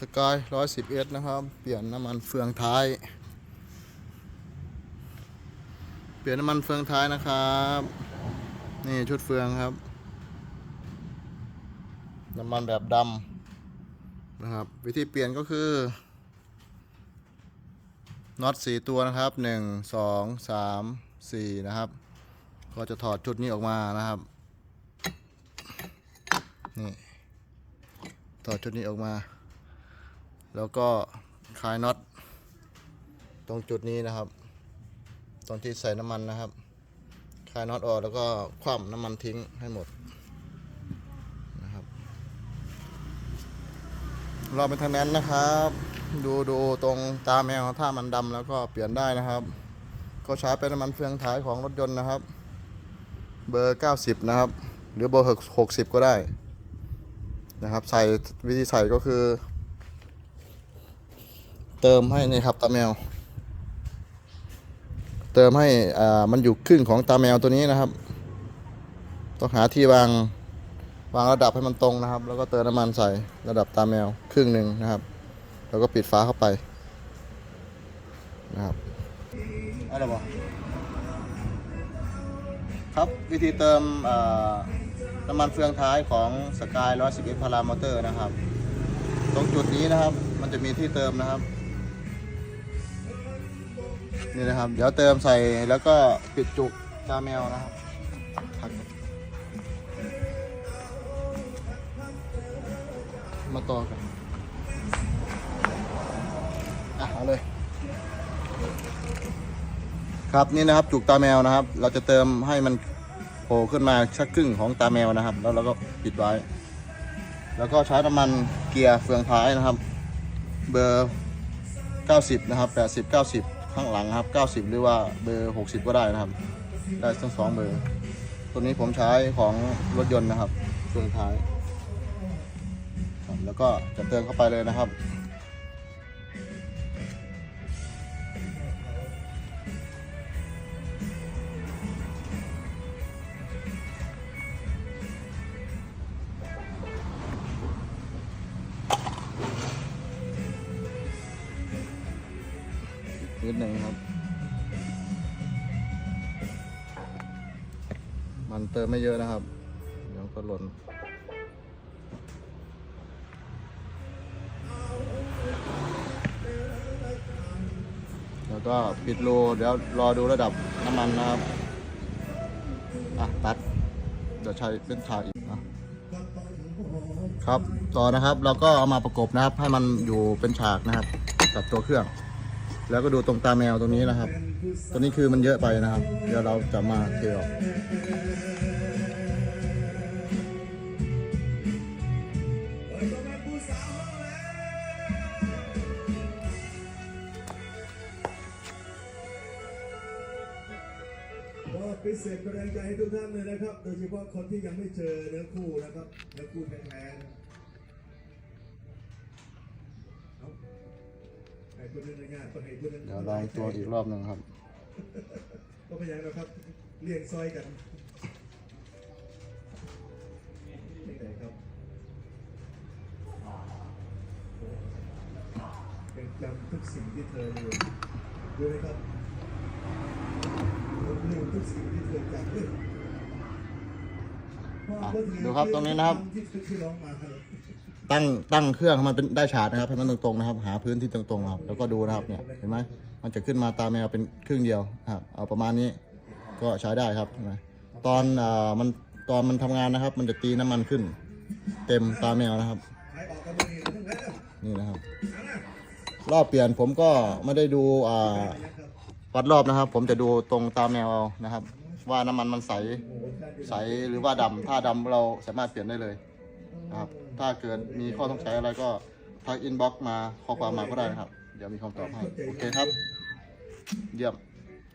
สกายร้อยสิบเอสนะครับ เปลี่ยนน้ำมันเฟืองท้าย เปลี่ยนน้ำมันเฟืองท้ายนะครับ นี่ชุดเฟืองครับ น้ำมันแบบดำนะครับ วิธีเปลี่ยนก็คือน็อตสี่ตัวนะครับหนึ่งสองสามสี่นะครับ ก็จะถอดจุดนี้ออกมานะครับ นี่ ถอดชุดนี้ออกมา แล้วก็คลายน็อตตรงจุดนี้นะครับ ตรงที่ใส่น้ำมันนะครับคลายน็อตออกแล้วก็คว่ำน้ำมันทิ้งให้หมดนะครับรอเป็นทางนั้นนะครับ ดูดูตรงตาแมวถ้ามันดำแล้วก็เปลี่ยนได้นะครับ ก็ใช้เป็นน้ำมันเฟืองท้ายของรถยนต์นะครับ เบอร์ 90 นะครับ หรือเบอร์ 60 ก็ได้นะครับ ใส่วิธีใส่ก็คือ เติมให้นี่ครับตาแมว เติมให้อ่ามันอยู่ครึ่งของตาแมวตัวนี้นะครับ ต้องหาที่วางวางระดับให้มันตรงนะครับ แล้วก็เติมน้ำมันใส่ระดับตาแมวครึ่งหนึ่งนะครับ แล้วก็ปิดฝาเข้าไปนะครับอะไรบอครับวิธีเติมน้ำมันเฟืองท้ายของสกาย111พารามอเตอร์นะครับ ตรงจุดนี้นะครับ มันจะมีที่เติมนะครับ นี่นะครับ เดี๋ยวเติมใส่แล้วก็ปิดจุกตาแมวนะครับพักมาต่อกันอะเอาเลย ครับนี่นะครับจุกตาแมวนะครับ เราจะเติมให้มันโผล่ขึ้นมาชักครึ่งของตาแมวนะครับ แล้วเราก็ปิดไว้ แล้วก็ใช้น้ำมันเกียร์เฟืองท้ายนะครับ เบอร์ 90 นะครับ 80 90 ข้างหลังครับ 90 หรือว่าเบอร์ 60 ก็ได้นะครับ ได้ทั้งสองเบอร์ ตัวนี้ผมใช้ของรถยนต์นะครับเฟืองท้าย แล้วก็จะเติมเข้าไปเลยนะครับ นิดหนึ่งครับ มันเติมไม่เยอะนะครับ เดี๋ยวก็หล่นแล้วก็ปิดรูเดี๋ยวรอดูระดับน้ำมันนะครับ อะ ตัด เดี๋ยวใช้เป็นถ่ายอีกอะครับ ต่อนะครับเราก็เอามาประกบนะครับ ให้มันอยู่เป็นฉากนะครับ กับตัวเครื่อง แล้วก็ดูตรงตาแมวตรงนี้นะครับ ตัวนี้คือมันเยอะไปนะครับ เดี๋ยวเราจะมาเทออกก็พิเศษเป็นแรงใจให้ทุกท่านเลยนะครับ โดยเฉพาะคนที่ยังไม่เจอเนื้อคู่นะครับเนื้อคู่แท้ๆ เดี๋ยวลองตัวอีกรอบหนึ่งครับก็พยายามนะครับเลี้ยงซอยกันที่ไหนครับเป็นจำทุกสิ่งที่เธออยู่ดูเลยครับลืมทุกสิ่งที่เธอจำด้วยดูครับตรงนี้นะครับ ตั้งตั้งเครื่องให้มันเป็นได้ฉากนะครับให้มันตรงๆนะครับ หาพื้นที่ตรงๆนะครับ แล้วก็ดูนะครับเนี่ยเห็นไหมมันจะขึ้นมาตาแมวเป็นครึ่งเดียวครับเอาประมาณนี้ก็ใช้ได้ครับเห็นไหมตอนอ่ามันตอนมันทำงานนะครับ มันจะตีน้ำมันขึ้น เต็มตาแมวนะครับ นี่นะครับ รอบเปลี่ยนผมก็ไม่ได้ดูอ่าวัดรอบนะครับ ผมจะดูตรงตาแมวเอานะครับ ว่าน้ำมันมันใสใสหรือว่าดำถ้าดำเราสามารถเปลี่ยนได้เลย นะครับ ถ้าเกิดมีข้อสงสัยอะไรก็ทักอินบ็อกมาข้อความมาก็ได้นะครับ เดี๋ยวมีคำตอบให้ โอเคครับ เยี่ยม